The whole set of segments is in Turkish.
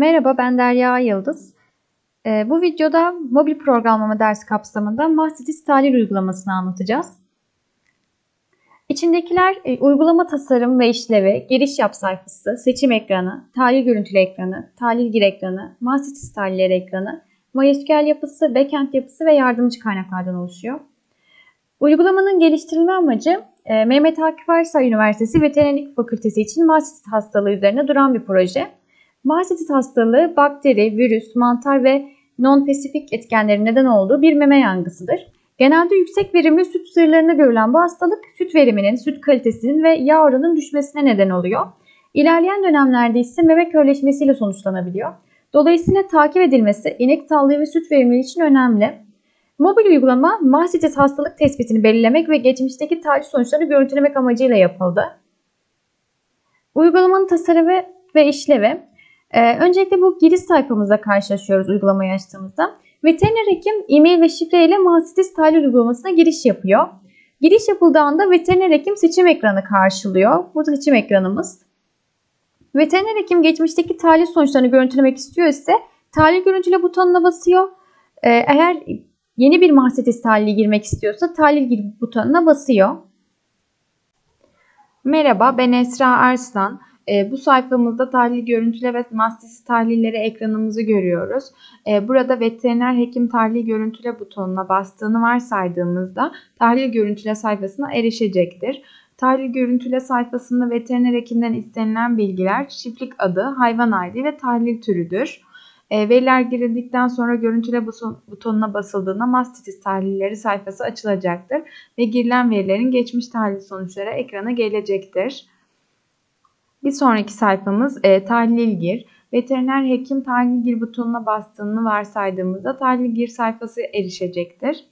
Merhaba ben Derya Yıldız. Ee, bu videoda mobil programlama dersi kapsamında Mahsitis tahlil uygulamasını anlatacağız. İçindekiler e, uygulama tasarım ve işlevi, giriş yap sayfası, seçim ekranı, tahlil görüntülü ekranı, tahlil gir ekranı, Mahsitis tahlilleri ekranı, MySQL yapısı, backend yapısı ve yardımcı kaynaklardan oluşuyor. Uygulamanın geliştirilme amacı e, Mehmet Akif Arsay Üniversitesi Veterinerlik Fakültesi için Mahsitis hastalığı üzerine duran bir proje. Mahsitis hastalığı bakteri, virüs, mantar ve non-spesifik etkenlerin neden olduğu bir meme yangısıdır. Genelde yüksek verimli süt sığırlarında görülen bu hastalık süt veriminin, süt kalitesinin ve yağ oranının düşmesine neden oluyor. İlerleyen dönemlerde ise meme körleşmesiyle sonuçlanabiliyor. Dolayısıyla takip edilmesi inek sağlığı ve süt verimliliği için önemli. Mobil uygulama Mahsitis hastalık tespitini belirlemek ve geçmişteki tahlil sonuçlarını görüntülemek amacıyla yapıldı. Uygulamanın tasarımı ve işlevi ee, öncelikle bu giriş sayfamızda karşılaşıyoruz uygulamayı açtığımızda. Veteriner hekim e-mail ve şifre ile Mahsitis tahlil uygulamasına giriş yapıyor. Giriş yapıldığında veteriner hekim seçim ekranı karşılıyor. Burada seçim ekranımız. Veteriner hekim geçmişteki tahlil sonuçlarını görüntülemek istiyor ise tahlil görüntüle butonuna basıyor. Ee, eğer yeni bir Mahsitis tahlili girmek istiyorsa tahlil gir butonuna basıyor. Merhaba ben Esra Arslan. E, bu sayfamızda tahlil görüntüle ve mastis tahlilleri ekranımızı görüyoruz. E, burada veteriner hekim tahlil görüntüle butonuna bastığını varsaydığımızda tahlil görüntüle sayfasına erişecektir. Tahlil görüntüle sayfasında veteriner hekimden istenilen bilgiler çiftlik adı, hayvan ID ve tahlil türüdür. E, veriler girildikten sonra görüntüle butonuna basıldığında mastitis tahlilleri sayfası açılacaktır ve girilen verilerin geçmiş tahlil sonuçları ekrana gelecektir. Bir sonraki sayfamız e, tahlil gir. Veteriner hekim tahlil gir butonuna bastığını varsaydığımızda tahlil gir sayfası erişecektir.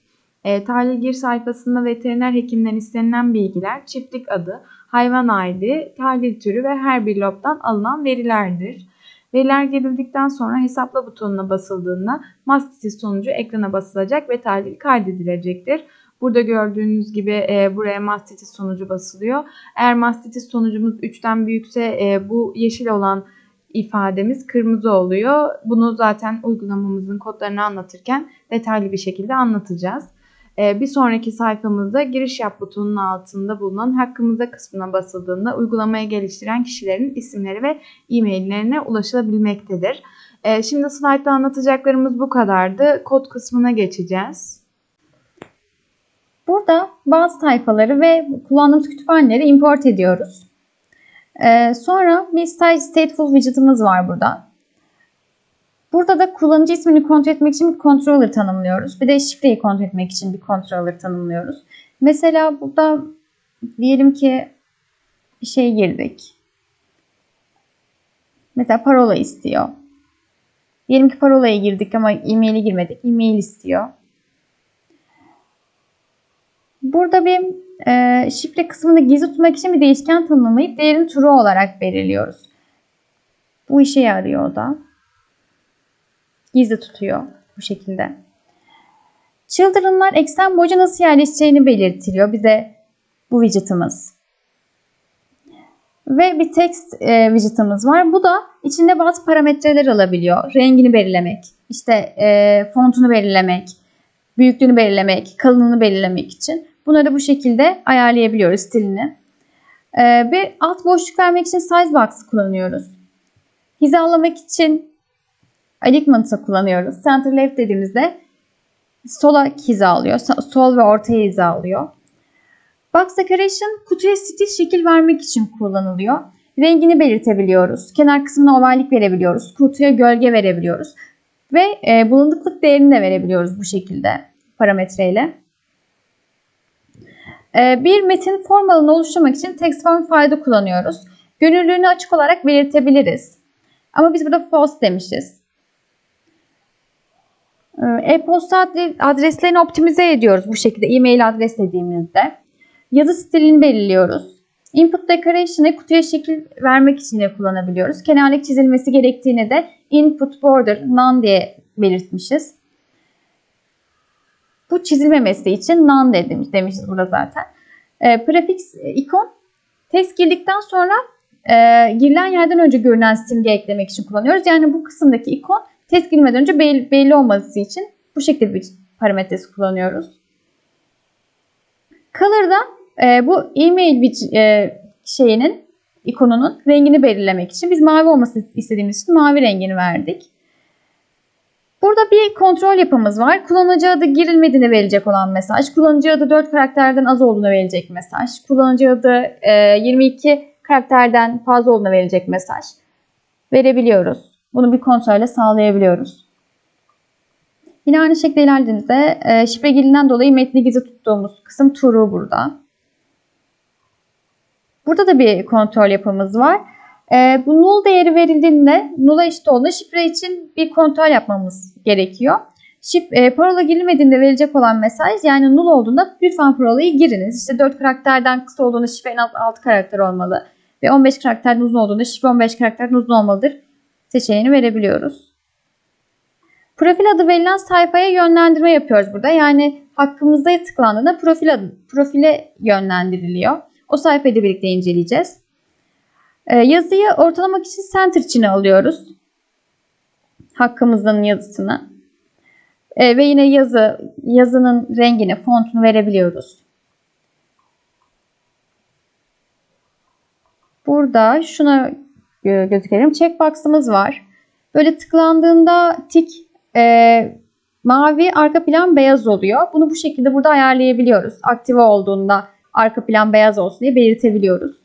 E, tahlil gir sayfasında veteriner hekimden istenilen bilgiler çiftlik adı, hayvan ID, tahlil türü ve her bir lobdan alınan verilerdir. Veriler girildikten sonra hesapla butonuna basıldığında mastitis sonucu ekrana basılacak ve tahlil kaydedilecektir. Burada gördüğünüz gibi e, buraya mastitis sonucu basılıyor. Eğer mastitis sonucumuz 3'ten büyükse e, bu yeşil olan ifademiz kırmızı oluyor. Bunu zaten uygulamamızın kodlarını anlatırken detaylı bir şekilde anlatacağız. E, bir sonraki sayfamızda giriş yap butonunun altında bulunan hakkımıza kısmına basıldığında uygulamayı geliştiren kişilerin isimleri ve e-maillerine ulaşılabilmektedir. E, şimdi slaytta anlatacaklarımız bu kadardı. Kod kısmına geçeceğiz. Burada bazı sayfaları ve kullandığımız kütüphaneleri import ediyoruz. Ee, sonra bir stateful widget'ımız var burada. Burada da kullanıcı ismini kontrol etmek için bir controller tanımlıyoruz. Bir de şifreyi kontrol etmek için bir controller tanımlıyoruz. Mesela burada diyelim ki bir şey girdik. Mesela parola istiyor. Diyelim ki parolayı girdik ama e-mail'i girmedik. E-mail istiyor. Burada bir e, şifre kısmını gizli tutmak için bir değişken tanımlayıp değerini true olarak belirliyoruz. Bu işe yarıyor o da. Gizli tutuyor bu şekilde. Children'lar eksen boyunca nasıl yerleşeceğini belirtiliyor bize bu widget'ımız. Ve bir text e, widget'ımız var. Bu da içinde bazı parametreler alabiliyor. Rengini belirlemek, işte e, fontunu belirlemek, büyüklüğünü belirlemek, kalınlığını belirlemek için. Bunları bu şekilde ayarlayabiliyoruz stilini. Ee, bir alt boşluk vermek için size box kullanıyoruz. Hizalamak için alignment'ı kullanıyoruz. Center left dediğimizde sola hizalıyor. Sol ve ortaya hizalıyor. Box decoration kutuya stil şekil vermek için kullanılıyor. Rengini belirtebiliyoruz. Kenar kısmına ovallik verebiliyoruz. Kutuya gölge verebiliyoruz. Ve e, bulunduklık değerini de verebiliyoruz bu şekilde parametreyle. Ee, bir metin formalını oluşturmak için text form fayda kullanıyoruz. Gönüllülüğünü açık olarak belirtebiliriz. Ama biz burada false demişiz. Ee, e-posta adreslerini optimize ediyoruz bu şekilde e-mail adres dediğimizde. Yazı stilini belirliyoruz. Input decoration'ı kutuya şekil vermek için de kullanabiliyoruz. Kenarlık çizilmesi gerektiğini de input border none diye belirtmişiz. Bu çizilmemesi için none demiş, demişiz burada zaten. E, prefix e, ikon test girdikten sonra e, girilen yerden önce görünen simge eklemek için kullanıyoruz. Yani bu kısımdaki ikon test girmeden önce belli, belli olması için bu şekilde bir parametresi kullanıyoruz. Color'da e, bu e-mail e, şeyinin ikonunun rengini belirlemek için biz mavi olmasını istediğimiz için mavi rengini verdik. Burada bir kontrol yapımız var. Kullanıcı adı girilmediğine verilecek olan mesaj. Kullanıcı adı 4 karakterden az olduğuna verilecek mesaj. Kullanıcı adı e, 22 karakterden fazla olduğuna verilecek mesaj. Verebiliyoruz. Bunu bir kontrolle sağlayabiliyoruz. Yine aynı şekilde ilerlediğimizde e, şifre girilen dolayı metni gizli tuttuğumuz kısım true burada. Burada da bir kontrol yapımız var. E, bu null değeri verildiğinde null'a eşit olduğunda şifre için bir kontrol yapmamız gerekiyor. Şif, e, parola girilmediğinde verilecek olan mesaj yani null olduğunda lütfen parolayı giriniz. İşte 4 karakterden kısa olduğunda şifre en az 6 karakter olmalı. Ve 15 karakterden uzun olduğunda şifre 15 karakterden uzun olmalıdır seçeneğini verebiliyoruz. Profil adı verilen sayfaya yönlendirme yapıyoruz burada. Yani hakkımızda tıklandığında profil adı, profile yönlendiriliyor. O sayfayı da birlikte inceleyeceğiz. Ee, yazıyı ortalamak için center içine alıyoruz. Hakkımızın yazısını. Ee, ve yine yazı yazının rengini, fontunu verebiliyoruz. Burada şuna gö- gözükelim. Checkbox'ımız var. Böyle tıklandığında tik e, mavi, arka plan beyaz oluyor. Bunu bu şekilde burada ayarlayabiliyoruz. Aktive olduğunda arka plan beyaz olsun diye belirtebiliyoruz.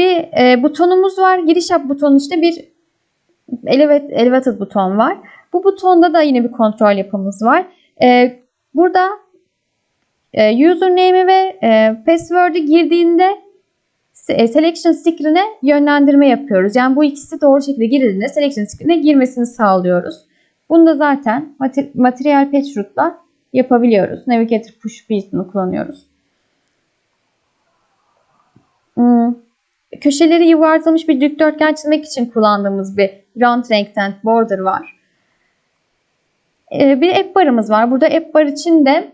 Bir e, butonumuz var. Giriş yap butonu işte bir elevate, elevated buton var. Bu butonda da yine bir kontrol yapımız var. E, burada e, username'i ve e, password'ü girdiğinde e, selection screen'e yönlendirme yapıyoruz. Yani bu ikisi doğru şekilde girildiğinde selection screen'e girmesini sağlıyoruz. Bunu da zaten Material Patch Route'la yapabiliyoruz. Navigator Push Buttonu kullanıyoruz. Hmm. Köşeleri yuvarlanmış bir dikdörtgen çizmek için kullandığımız bir round rectangle border var. Ee, bir app barımız var. Burada app bar için de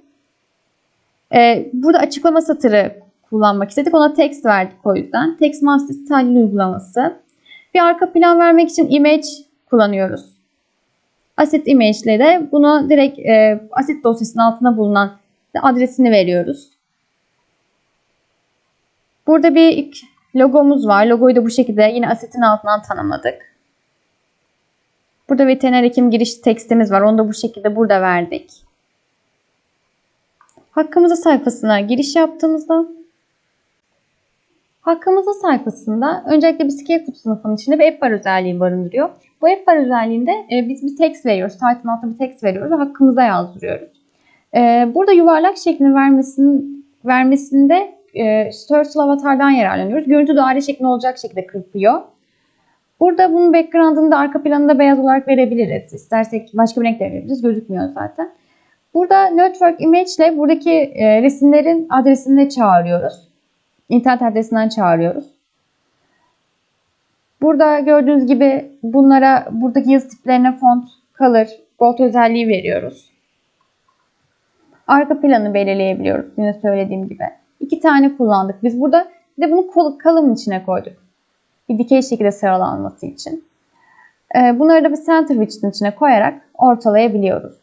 e, burada açıklama satırı kullanmak istedik. Ona text verdik o yüzden. Text Master tahlil uygulaması. Bir arka plan vermek için image kullanıyoruz. Asset image ile de bunu direkt e, asset dosyasının altına bulunan adresini veriyoruz. Burada bir logomuz var. Logoyu da bu şekilde yine assetin altından tanımladık. Burada veteriner hekim giriş tekstimiz var. Onu da bu şekilde burada verdik. Hakkımızı sayfasına giriş yaptığımızda Hakkımızı sayfasında öncelikle bir Scarefoot sınıfının içinde bir app bar özelliği barındırıyor. Bu app bar özelliğinde e, biz bir text veriyoruz. Title'ın altına bir text veriyoruz ve hakkımıza yazdırıyoruz. E, burada yuvarlak şeklini vermesinin, vermesinde e, Turtle avatardan yararlanıyoruz. Görüntü daire şeklinde olacak şekilde kırpıyor. Burada bunun background'ını da arka planında beyaz olarak verebiliriz. İstersek başka bir renk de verebiliriz. Gözükmüyor zaten. Burada Network Image ile buradaki e, resimlerin adresini çağırıyoruz. İnternet adresinden çağırıyoruz. Burada gördüğünüz gibi bunlara buradaki yazı tiplerine font, color, gold özelliği veriyoruz. Arka planı belirleyebiliyoruz. Yine söylediğim gibi. İki tane kullandık. Biz burada bir de bunu kalın içine koyduk. Bir dikey şekilde sıralanması için. Ee, bunları da bir center widget'in içine koyarak ortalayabiliyoruz.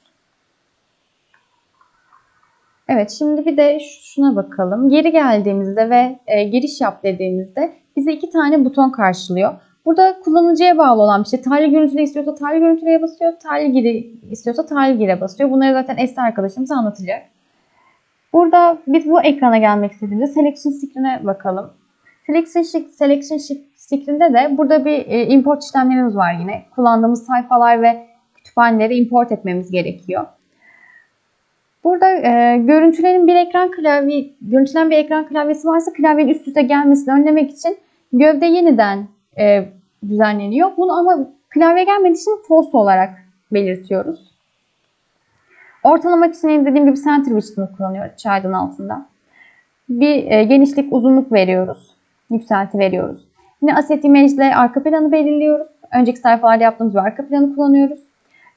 Evet şimdi bir de şuna bakalım. Geri geldiğimizde ve e, giriş yap dediğimizde bize iki tane buton karşılıyor. Burada kullanıcıya bağlı olan bir şey. Tahlil görüntüle istiyorsa tahlil görüntüleye basıyor. Tahlil giri istiyorsa tahlil gire basıyor. Bunları zaten Esra arkadaşımız anlatacak. Burada biz bu ekrana gelmek istediğimizde Selection Screen'e bakalım. Selection, selection Screen'de de burada bir e, import işlemlerimiz var yine. Kullandığımız sayfalar ve kütüphaneleri import etmemiz gerekiyor. Burada e, görüntülerin bir ekran klavye, görüntülen bir ekran klavyesi varsa klavyenin üst üste gelmesini önlemek için gövde yeniden e, düzenleniyor. Bunu ama klavye gelmediği için false olarak belirtiyoruz. Ortalamak için dediğim gibi center widget'ını kullanıyoruz çaydın altında. Bir e, genişlik, uzunluk veriyoruz. Yükselti veriyoruz. Yine asset image ile arka planı belirliyoruz. Önceki sayfalarda yaptığımız bir arka planı kullanıyoruz.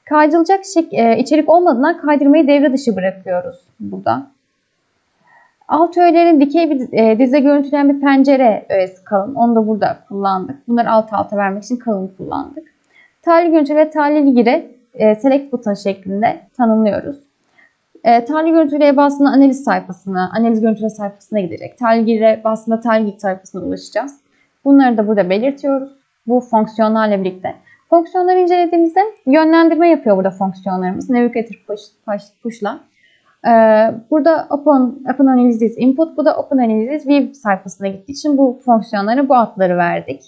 Kaydırılacak şek- e, içerik olmadığından kaydırmayı devre dışı bırakıyoruz burada. Alt öğelerin dikey bir e, dize görüntüleyen bir pencere öğesi kalın. Onu da burada kullandık. Bunları alt alta vermek için kalın kullandık. Tahlil görüntü ve tahlil giri e, select buton şeklinde tanımlıyoruz. E, tahlil görüntüleye bastığında analiz sayfasına, analiz görüntüle sayfasına gidecek. Bastığında tahlil giri sayfasına ulaşacağız. Bunları da burada belirtiyoruz. Bu fonksiyonlarla birlikte. Fonksiyonları incelediğimizde yönlendirme yapıyor burada fonksiyonlarımız. Navigator push, push, push'la. Ee, burada open, open analysis input, bu da open analysis view sayfasına gittiği için bu fonksiyonlara bu adları verdik.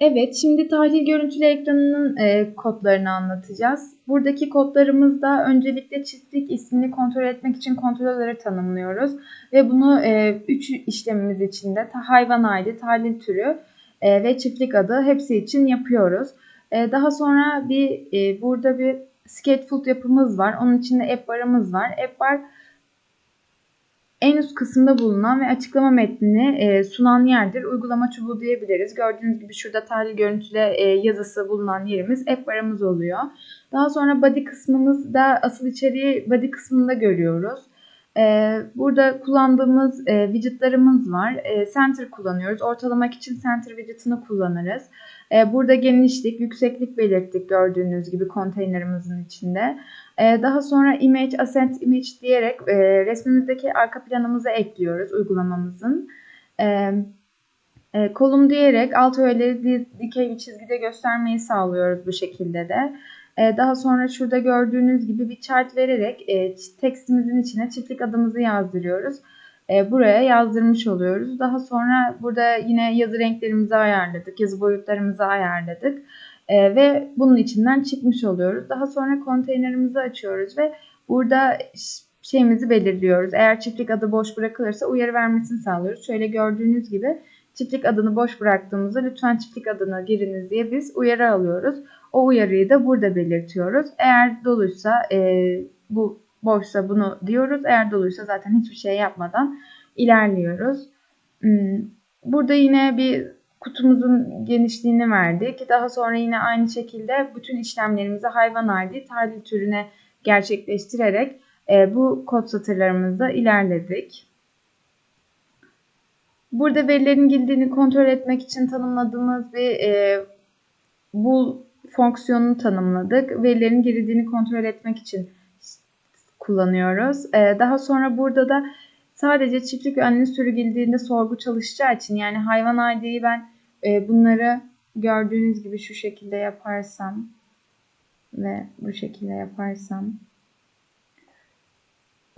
Evet, şimdi tahlil görüntülü ekranının e, kodlarını anlatacağız. Buradaki kodlarımızda öncelikle çiftlik ismini kontrol etmek için kontrolörleri tanımlıyoruz. Ve bunu 3 işlemimiz içinde ta, hayvan ID, tahlil türü e, ve çiftlik adı hepsi için yapıyoruz. E, daha sonra bir e, burada bir scaffold yapımız var. Onun içinde app bar'ımız var. App bar en üst kısımda bulunan ve açıklama metnini e, sunan yerdir. Uygulama çubuğu diyebiliriz. Gördüğünüz gibi şurada tahlil görüntüle e, yazısı bulunan yerimiz app bar'ımız oluyor. Daha sonra body kısmımızda asıl içeriği body kısmında görüyoruz. E, burada kullandığımız e, widgetlarımız var. E, center kullanıyoruz. Ortalamak için center widget'ını kullanırız. E, burada genişlik, yükseklik belirttik gördüğünüz gibi konteynerimizin içinde. E, daha sonra image, ascent image diyerek e, resmimizdeki arka planımızı ekliyoruz uygulamamızın. E, e, kolum diyerek alt öğeleri di- dikey bir çizgide göstermeyi sağlıyoruz bu şekilde de. E, daha sonra şurada gördüğünüz gibi bir chart vererek e, tekstimizin içine çiftlik adımızı yazdırıyoruz. Buraya yazdırmış oluyoruz. Daha sonra burada yine yazı renklerimizi ayarladık, yazı boyutlarımızı ayarladık. E, ve bunun içinden çıkmış oluyoruz. Daha sonra konteynerimizi açıyoruz ve burada şeyimizi belirliyoruz. Eğer çiftlik adı boş bırakılırsa uyarı vermesini sağlıyoruz. Şöyle gördüğünüz gibi çiftlik adını boş bıraktığımızda lütfen çiftlik adını giriniz diye biz uyarı alıyoruz. O uyarıyı da burada belirtiyoruz. Eğer doluysa e, bu boşsa bunu diyoruz. Eğer doluysa zaten hiçbir şey yapmadan ilerliyoruz. Hmm, Burada yine bir kutumuzun genişliğini verdik. Daha sonra yine aynı şekilde bütün işlemlerimizi hayvan ID tahlil türüne gerçekleştirerek e, bu kod satırlarımızda ilerledik. Burada verilerin girdiğini kontrol etmek için tanımladığımız bir e, bu fonksiyonunu tanımladık. Verilerin girildiğini kontrol etmek için kullanıyoruz. E, daha sonra burada da sadece çiftlik analiz türü girdiğinde sorgu çalışacağı için yani hayvan ID'yi ben e, bunları gördüğünüz gibi şu şekilde yaparsam ve bu şekilde yaparsam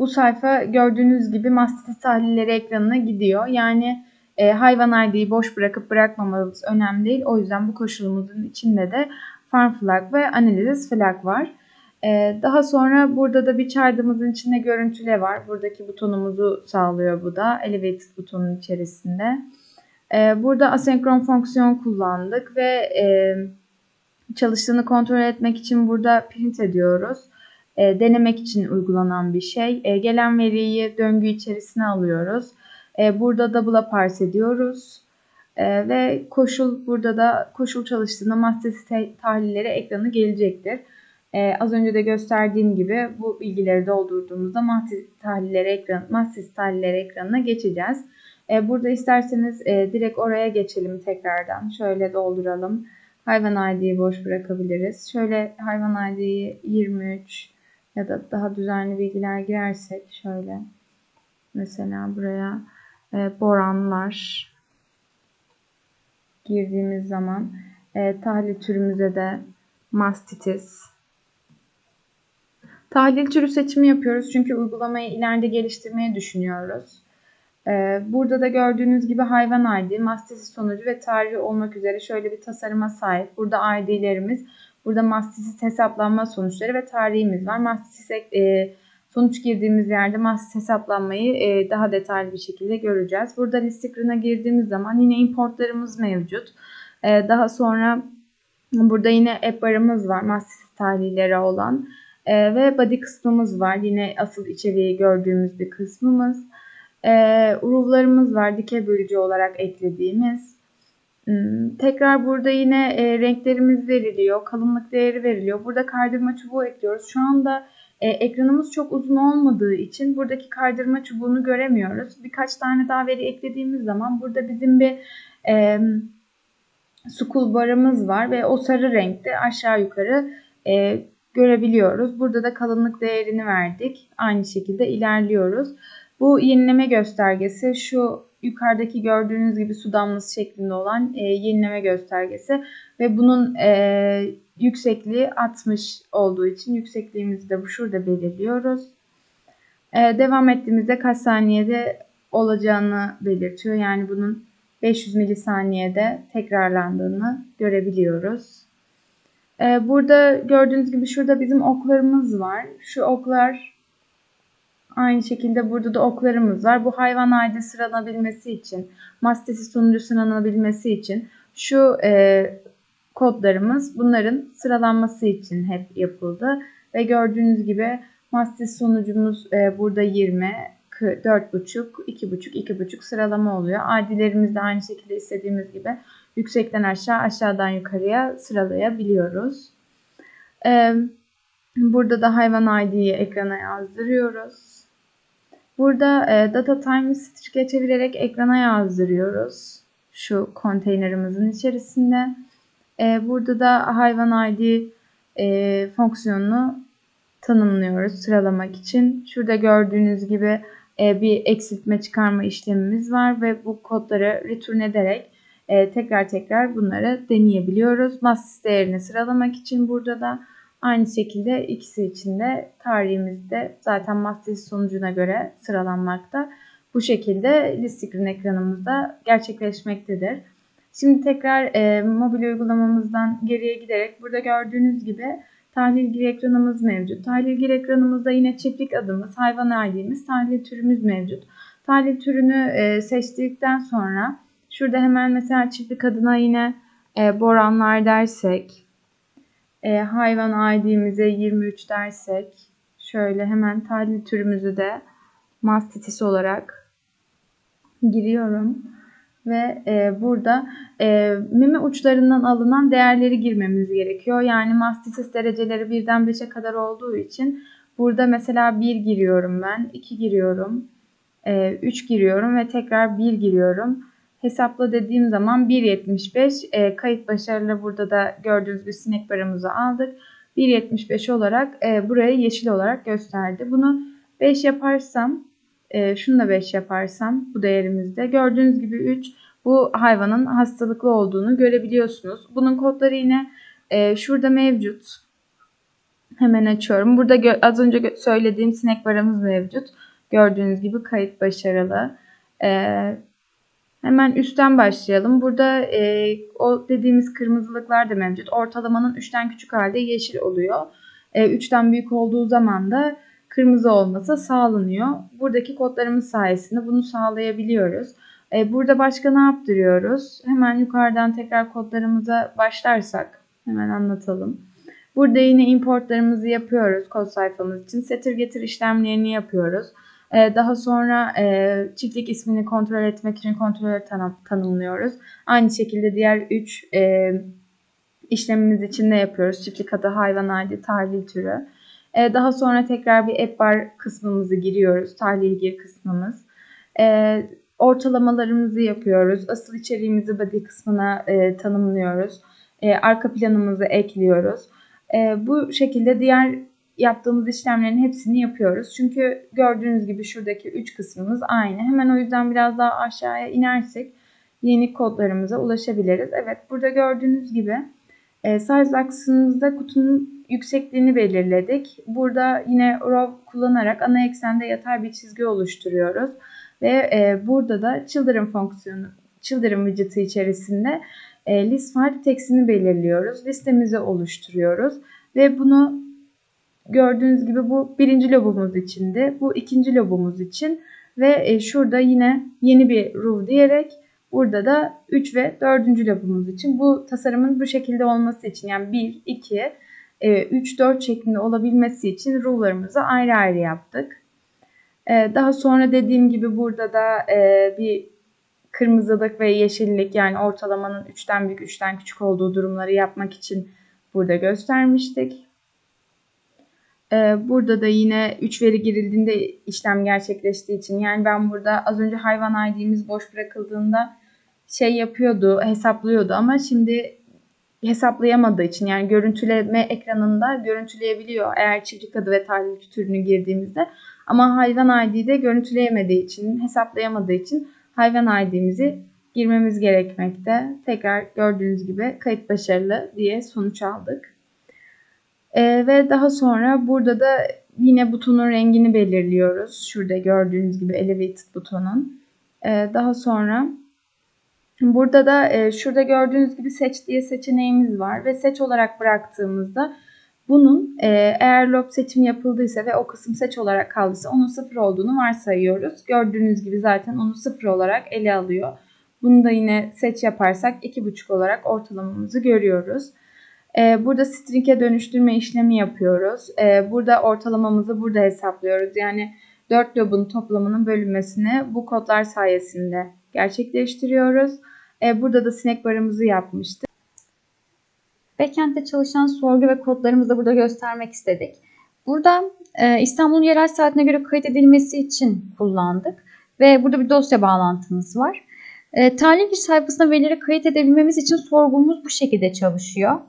bu sayfa gördüğünüz gibi mastitis tahlilleri ekranına gidiyor. Yani e, hayvan ID'yi boş bırakıp bırakmamamız önemli değil. O yüzden bu koşulumuzun içinde de farm flag ve analysis flag var. E, daha sonra burada da bir çardığımızın içinde görüntüle var. Buradaki butonumuzu sağlıyor bu da. Elevated butonun içerisinde. E, burada asenkron fonksiyon kullandık ve e, çalıştığını kontrol etmek için burada print ediyoruz. E, denemek için uygulanan bir şey. E, gelen veriyi döngü içerisine alıyoruz. E, burada double'a parse ediyoruz. E, ve koşul burada da koşul çalıştığında mastitis tahlilleri ekranı gelecektir. E, az önce de gösterdiğim gibi bu bilgileri doldurduğumuzda mastitis tahlilleri ekran mastitis tahlilleri ekranına geçeceğiz. E, burada isterseniz e, direkt oraya geçelim tekrardan. Şöyle dolduralım. Hayvan ID'yi boş bırakabiliriz. Şöyle hayvan ID'yi 23 ya da daha düzenli bilgiler girersek şöyle mesela buraya e, boranlar girdiğimiz zaman tahlil türümüze de mastitis tahlil türü seçimi yapıyoruz çünkü uygulamayı ileride geliştirmeyi düşünüyoruz. E, burada da gördüğünüz gibi hayvan ID, mastitis sonucu ve tarihi olmak üzere şöyle bir tasarıma sahip. Burada ID'lerimiz Burada mastitis hesaplanma sonuçları ve tarihimiz var. Mastitis e, sonuç girdiğimiz yerde mastitis hesaplanmayı e, daha detaylı bir şekilde göreceğiz. Burada listikrin'e girdiğimiz zaman yine importlarımız mevcut. E, daha sonra burada yine app barımız var. Mastitis tahlilleri olan. E, ve body kısmımız var. Yine asıl içeriği gördüğümüz bir kısmımız. E, uruvlarımız var. Dikey bölücü olarak eklediğimiz. Hmm, Tekrar burada yine e, renklerimiz veriliyor. Kalınlık değeri veriliyor. Burada kaydırma çubuğu ekliyoruz. Şu anda E, ekranımız çok uzun olmadığı için buradaki kaydırma çubuğunu göremiyoruz. Birkaç tane daha veri eklediğimiz zaman burada bizim bir e, school barımız var ve o sarı renkte aşağı yukarı e, görebiliyoruz. Burada da kalınlık değerini verdik. Aynı şekilde ilerliyoruz. Bu yenileme göstergesi şu yukarıdaki gördüğünüz gibi su damlası şeklinde olan e, yenileme göstergesi ve bunun e, yüksekliği 60 olduğu için yüksekliğimizi de bu şurada belirliyoruz. E, devam ettiğimizde kaç saniyede olacağını belirtiyor. Yani bunun 500 milisaniyede tekrarlandığını görebiliyoruz. E, burada gördüğünüz gibi şurada bizim oklarımız var. Şu oklar Aynı şekilde burada da oklarımız var. Bu hayvan aile sıralanabilmesi için, mastesi sonucu sıralanabilmesi için şu e, kodlarımız bunların sıralanması için hep yapıldı. Ve gördüğünüz gibi mastesi sonucumuz e, burada 20, 4,5, 2,5, 2,5 sıralama oluyor. Adilerimiz de aynı şekilde istediğimiz gibi yüksekten aşağı, aşağıdan yukarıya sıralayabiliyoruz. E, burada da hayvan ID'yi ekrana yazdırıyoruz. Burada e, data time'ı string'e çevirerek ekrana yazdırıyoruz. Şu konteynerimizin içerisinde. E, burada da hayvan ID e, fonksiyonunu tanımlıyoruz sıralamak için. Şurada gördüğünüz gibi e, bir eksiltme çıkarma işlemimiz var ve bu kodları return ederek e, tekrar tekrar bunları deneyebiliyoruz. Mastis değerini sıralamak için burada da Aynı şekilde ikisi için de tarihimizde zaten master sonucuna göre sıralanmakta. Bu şekilde list screen ekranımızda gerçekleşmektedir. Şimdi tekrar e, mobil uygulamamızdan geriye giderek burada gördüğünüz gibi tahlil gir ekranımız mevcut. Tahlil gir ekranımızda yine çiftlik adımız, hayvan ID'miz, tahlil türümüz mevcut. Tahlil türünü e, seçtikten sonra şurada hemen mesela çiftlik adına yine e, boranlar dersek, e, hayvan ID'mize 23 dersek şöyle hemen tahlil türümüzü de mastitis olarak giriyorum. Ve e, burada e, meme uçlarından alınan değerleri girmemiz gerekiyor. Yani mastitis dereceleri birden 5'e kadar olduğu için burada mesela 1 giriyorum ben, 2 giriyorum, e, 3 giriyorum ve tekrar 1 giriyorum hesapla dediğim zaman 1.75 e, kayıt başarılı burada da gördüğünüz gibi sinek barımızı aldık. 1.75 olarak e, buraya yeşil olarak gösterdi. Bunu 5 yaparsam e, şunu da 5 yaparsam bu değerimizde gördüğünüz gibi 3 bu hayvanın hastalıklı olduğunu görebiliyorsunuz. Bunun kodları yine e, şurada mevcut. Hemen açıyorum. Burada az önce söylediğim sinek barımız mevcut. Gördüğünüz gibi kayıt başarılı. Ee, Hemen üstten başlayalım. Burada e, o dediğimiz kırmızılıklar da mevcut. Ortalamanın 3'ten küçük halde yeşil oluyor. E, 3'ten büyük olduğu zaman da kırmızı olması sağlanıyor. Buradaki kodlarımız sayesinde bunu sağlayabiliyoruz. E, burada başka ne yaptırıyoruz? Hemen yukarıdan tekrar kodlarımıza başlarsak hemen anlatalım. Burada yine importlarımızı yapıyoruz kod sayfamız için. Setir getir işlemlerini yapıyoruz. Ee, daha sonra e, çiftlik ismini kontrol etmek için kontrolör tanım, tanımlıyoruz. Aynı şekilde diğer 3 e, işlemimiz için de yapıyoruz. Çiftlik adı, hayvan ID, tahlil türü. E, daha sonra tekrar bir app bar kısmımızı giriyoruz. Tahlil gir kısmımız. E, ortalamalarımızı yapıyoruz. Asıl içeriğimizi body kısmına e, tanımlıyoruz. E, arka planımızı ekliyoruz. E, bu şekilde diğer yaptığımız işlemlerin hepsini yapıyoruz. Çünkü gördüğünüz gibi şuradaki 3 kısmımız aynı. Hemen o yüzden biraz daha aşağıya inersek yeni kodlarımıza ulaşabiliriz. Evet burada gördüğünüz gibi e, size aksımızda kutunun yüksekliğini belirledik. Burada yine row kullanarak ana eksende yatay bir çizgi oluşturuyoruz. Ve e, burada da children fonksiyonu, children widget'ı içerisinde e, list file text'ini belirliyoruz. Listemizi oluşturuyoruz. Ve bunu Gördüğünüz gibi bu birinci lobumuz içindi. Bu ikinci lobumuz için. Ve e, şurada yine yeni bir ruh diyerek burada da 3 ve 4. lobumuz için. Bu tasarımın bu şekilde olması için yani 1, 2, 3, 4 şeklinde olabilmesi için ruhlarımızı ayrı ayrı yaptık. E, daha sonra dediğim gibi burada da e, bir kırmızılık ve yeşillik yani ortalamanın 3'ten büyük 3'ten küçük olduğu durumları yapmak için burada göstermiştik. Ee, burada da yine 3 veri girildiğinde işlem gerçekleştiği için yani ben burada az önce hayvan ID'miz boş bırakıldığında şey yapıyordu, hesaplıyordu ama şimdi hesaplayamadığı için yani görüntüleme ekranında görüntüleyebiliyor eğer çiftlik adı ve tahlil türünü girdiğimizde. Ama hayvan ID'de görüntüleyemediği için, hesaplayamadığı için hayvan ID'mizi girmemiz gerekmekte. Tekrar gördüğünüz gibi kayıt başarılı diye sonuç aldık. Ee, ve daha sonra burada da yine butonun rengini belirliyoruz. Şurada gördüğünüz gibi elevated butonun. Ee, daha sonra burada da e, şurada gördüğünüz gibi seç diye seçeneğimiz var ve seç olarak bıraktığımızda bunun e, eğer lob seçim yapıldıysa ve o kısım seç olarak kaldıysa onun sıfır olduğunu varsayıyoruz. Gördüğünüz gibi zaten onu sıfır olarak ele alıyor. Bunu da yine seç yaparsak 2,5 olarak ortalamamızı görüyoruz. Ee, burada string'e dönüştürme işlemi yapıyoruz. Ee, burada ortalamamızı burada hesaplıyoruz. Yani 4 lobun toplamının bölünmesini bu kodlar sayesinde gerçekleştiriyoruz. Ee, burada da sinek barımızı yapmıştık. Backend'de çalışan sorgu ve kodlarımızı da burada göstermek istedik. Burada e, İstanbul'un yerel saatine göre kayıt edilmesi için kullandık. Ve burada bir dosya bağlantımız var. E, giriş sayfasına verileri kayıt edebilmemiz için sorgumuz bu şekilde çalışıyor.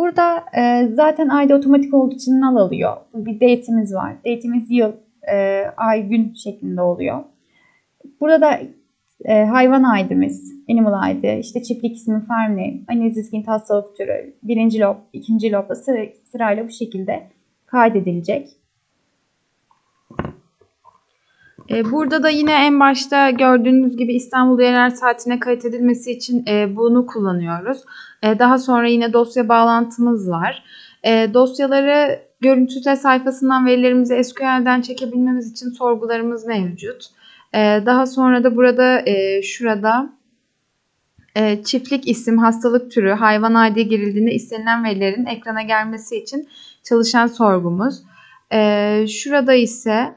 Burada e, zaten ID otomatik olduğu için null alıyor. Bir date'imiz var. Date'imiz yıl, e, ay, gün şeklinde oluyor. Burada e, hayvan ID'miz, animal ID, işte çiftlik ismi, farm name, analiz iskin hastalık türü, birinci lob, ikinci lobla sıra, sırayla bu şekilde kaydedilecek. Ee, Burada da yine en başta gördüğünüz gibi İstanbul yerel saatine kayıt edilmesi için e, bunu kullanıyoruz. E, Daha sonra yine dosya bağlantımız var. E, Dosyaları görüntüte sayfasından verilerimizi SQL'den çekebilmemiz için sorgularımız mevcut. Daha sonra da burada şurada çiftlik isim, hastalık türü, hayvan ID girildiğinde istenilen verilerin ekrana gelmesi için çalışan sorgumuz. Şurada ise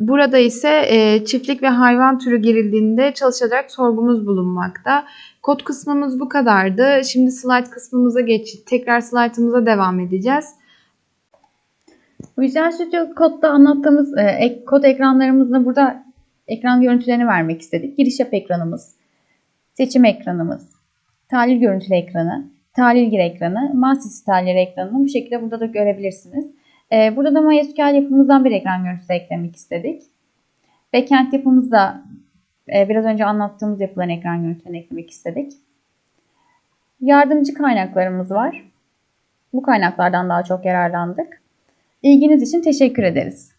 Burada ise e, çiftlik ve hayvan türü girildiğinde çalışacak sorgumuz bulunmakta. Kod kısmımız bu kadardı. Şimdi slide kısmımıza geç. Tekrar slaytımıza devam edeceğiz. Visual Studio Code'da anlattığımız e, ek, kod ekranlarımızda burada ekran görüntülerini vermek istedik. Giriş yap ekranımız, seçim ekranımız, tahlil görüntülü ekranı, tahlil gir ekranı, master tahlil ekranını bu şekilde burada da görebilirsiniz. E, burada da MySQL yapımızdan bir ekran görüntüsü eklemek istedik. Backend yapımızda e, biraz önce anlattığımız yapılan ekran görüntülerini eklemek istedik. Yardımcı kaynaklarımız var. Bu kaynaklardan daha çok yararlandık. İlginiz için teşekkür ederiz.